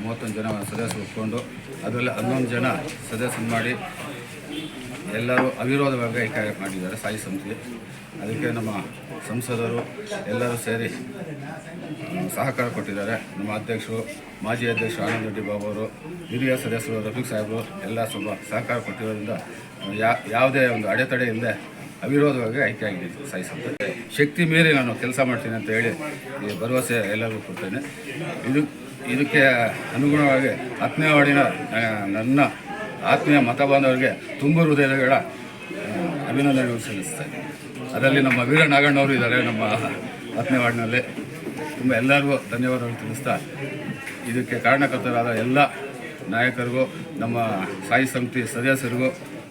ಮೂವತ್ತೊಂದು ಜನ ಸದಸ್ಯರು ಒಪ್ಕೊಂಡು ಅದರಲ್ಲಿ ಹನ್ನೊಂದು ಜನ ಸದಸ್ಯರು ಮಾಡಿ ಎಲ್ಲರೂ ಅವಿರೋಧವಾಗಿ ಆಯ್ಕೆ ಮಾಡಿದ್ದಾರೆ, ಸಾಯಿ ಸಮಿತಿ ಅದಕ್ಕೆ ನಮ್ಮ ಸಂಸದರು ಎಲ್ಲರೂ ಸೇರಿ ಸಹಕಾರ ಕೊಟ್ಟಿದ್ದಾರೆ. ನಮ್ಮ ಅಧ್ಯಕ್ಷರು, ಮಾಜಿ ಅಧ್ಯಕ್ಷ ಆನಂದ್ ರೆಡ್ಡಿ ಬಾಬು ಅವರು, ಹಿರಿಯ ಸದಸ್ಯರು, ರಫೀಕ್ ಸಾಹೇಬರು, ಎಲ್ಲ ಸ್ವಲ್ಪ ಸಹಕಾರ ಕೊಟ್ಟಿರೋದ್ರಿಂದ ಯಾವುದೇ ಒಂದು ಅಡೆತಡೆ ಇಲ್ಲದೆ ಅವಿರೋಧವಾಗಿ ಆಯ್ಕೆ ಆಗಿದೆ, ಸಾಯಿ ಸಮಿತಿ ಶಕ್ತಿ ಮೀರಿ ನಾನು ಕೆಲಸ ಮಾಡ್ತೀನಿ ಅಂತ ಹೇಳಿ ಈ ಭರವಸೆ ಎಲ್ಲರಿಗೂ ಕೊಡ್ತೇನೆ. ಇದು, ಇದಕ್ಕೆ ಅನುಗುಣವಾಗಿ ಹತ್ತನೇ ವಾರ್ಡಿನ ನನ್ನ ಆತ್ಮೀಯ ಮತ ಬಾಂಧವರಿಗೆ ತುಂಬ ಹೃದಯಗಳ ಅಭಿನಂದನೆಗಳು ಸಲ್ಲಿಸ್ತಾರೆ ಅದರಲ್ಲಿ ನಮ್ಮ ವೀರ ನಾಗಣ್ಣವರು ಇದ್ದಾರೆ, ನಮ್ಮ ಹತ್ತನೇ ವಾರ್ಡ್ನಲ್ಲಿ. ತುಂಬ ಎಲ್ಲರಿಗೂ ಧನ್ಯವಾದಗಳು ತಿಳಿಸ್ತಾ, ಇದಕ್ಕೆ ಕಾರಣಕರ್ತರಾದ ಎಲ್ಲ ನಾಯಕರಿಗೂ, ನಮ್ಮ ಸಾಯಿ ಸಮಿತಿ ಸದಸ್ಯರಿಗೂ,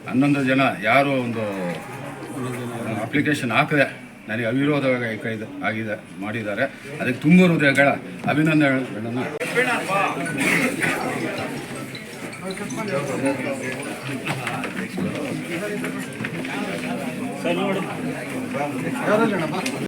ಹನ್ನೊಂದು ಜನ ಯಾರು ಒಂದು ಅಪ್ಲಿಕೇಶನ್ ಹಾಕದೆ ನನಗೆ ಅವಿರೋಧವಾಗಿ ಕೈದ ಆಗಿದೆ, ಮಾಡಿದ್ದಾರೆ. ಅದಕ್ಕೆ ತುಂಬ ಹೃದಯಗಳ ಅಭಿನಂದನೆಗಳನ್ನು. ಸರಿ ನೋಡಿ